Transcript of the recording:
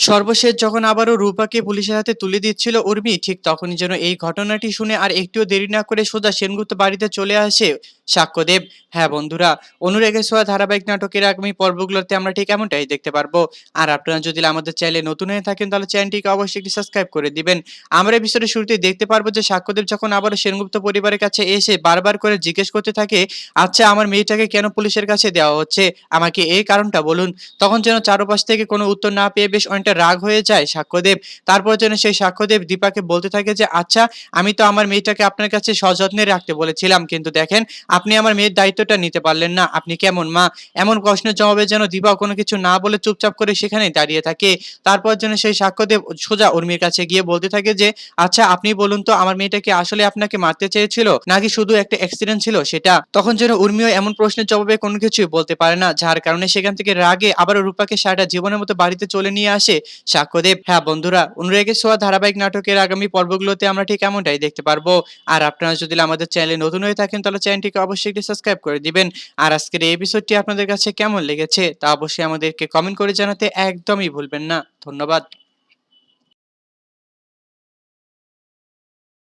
সর্বশেষ যখন আবারও রূপাকে পুলিশের হাতে তুলে দিচ্ছিল উর্মি, ঠিক তখনই যেন এই ঘটনাটি শুনে আর একটুও দেরি না করে সোজা সেনগুপ্ত বাড়িতে চলে আসে সাক্ষ্যদেব হ্যাঁ বন্ধুরা, অনুরাগের ছোঁয়া ধারাবাহিক নাটকের আগামী পর্বগুলোতে আমরা ঠিক এমনটাই দেখতে পারব। আর আপনারা যদি আমাদের চ্যানেলে নতুন হয়ে থাকেন, তাহলে চ্যানেলটিকে অবশ্যই একটি সাবস্ক্রাইব করে দিবেন। আমরা এই বিষয়টা শুরুতেই দেখতে পারব যে সাক্ষ্যদেব যখন আবারও সেনগুপ্ত পরিবারের কাছে এসে বারবার করে জিজ্ঞেস করতে থাকে আচ্ছা আমার মেয়েটাকে কেন পুলিশের কাছে দেওয়া হচ্ছে? আমাকে এই কারণটা বলুন। তখন যেন চারপাশ থেকে কোনো উত্তর না পেয়ে বেশ অনেকটা রাগ হয়ে যায় সাক্ষ্যদেব তারপর যেন সেই সাক্ষ্যদেব দীপাকে বলতে থাকে যে আচ্ছা আমি তো আমার মেয়েটাকে আপনার কাছে সযত্নে রাখতে বলেছিলাম, কিন্তু দেখেন আপনি আমার মেয়ের দায়িত্বটা নিতে পারলেন না। আপনি কেমন, মা? এমন প্রশ্নের জবাবে যেন দীপা কোনো কিছু না বলে চুপচাপ করে সেখানে দাঁড়িয়ে থাকে। তারপর যেন সেই সাক্ষ্যদেব সোজা উর্মির কাছে গিয়ে বলতে থাকে যে আচ্ছা আপনি বলুন তো, আমার মেয়েটাকে আসলে আপনাকে মারতে চেয়েছিল? নাকি শুধু একটা অ্যাক্সিডেন্ট ছিল সেটা? তখন যেন উর্মিও এমন প্রশ্নের জবাবে কোনো কিছুই বলতে পারে না, যার কারণে সেখান থেকে রাগে আবার রূপাকে সারাটা জীবনের মতো বাড়িতে চলে নিয়ে আসে সাক্ষ্যদেব। হ্যাঁ বন্ধুরা, অনুরাগের সোয়া ধারাবাহিক নাটকের আগামী পর্বগুলোতে আমরা ঠিক এমনটাই দেখতে পারব। আর আপনারা যদি আমাদের চ্যানেলে নতুন হয়ে থাকেন, তাহলে চ্যানেলটিকে অবশ্যই একটি সাবস্ক্রাইব করে দিবেন। আর আজকের এই এপিসোডটি আপনাদের কাছে কেমন লেগেছে তা অবশ্যই আমাদেরকে কমেন্ট করে জানাতে একদমই ভুলবেন না। ধন্যবাদ।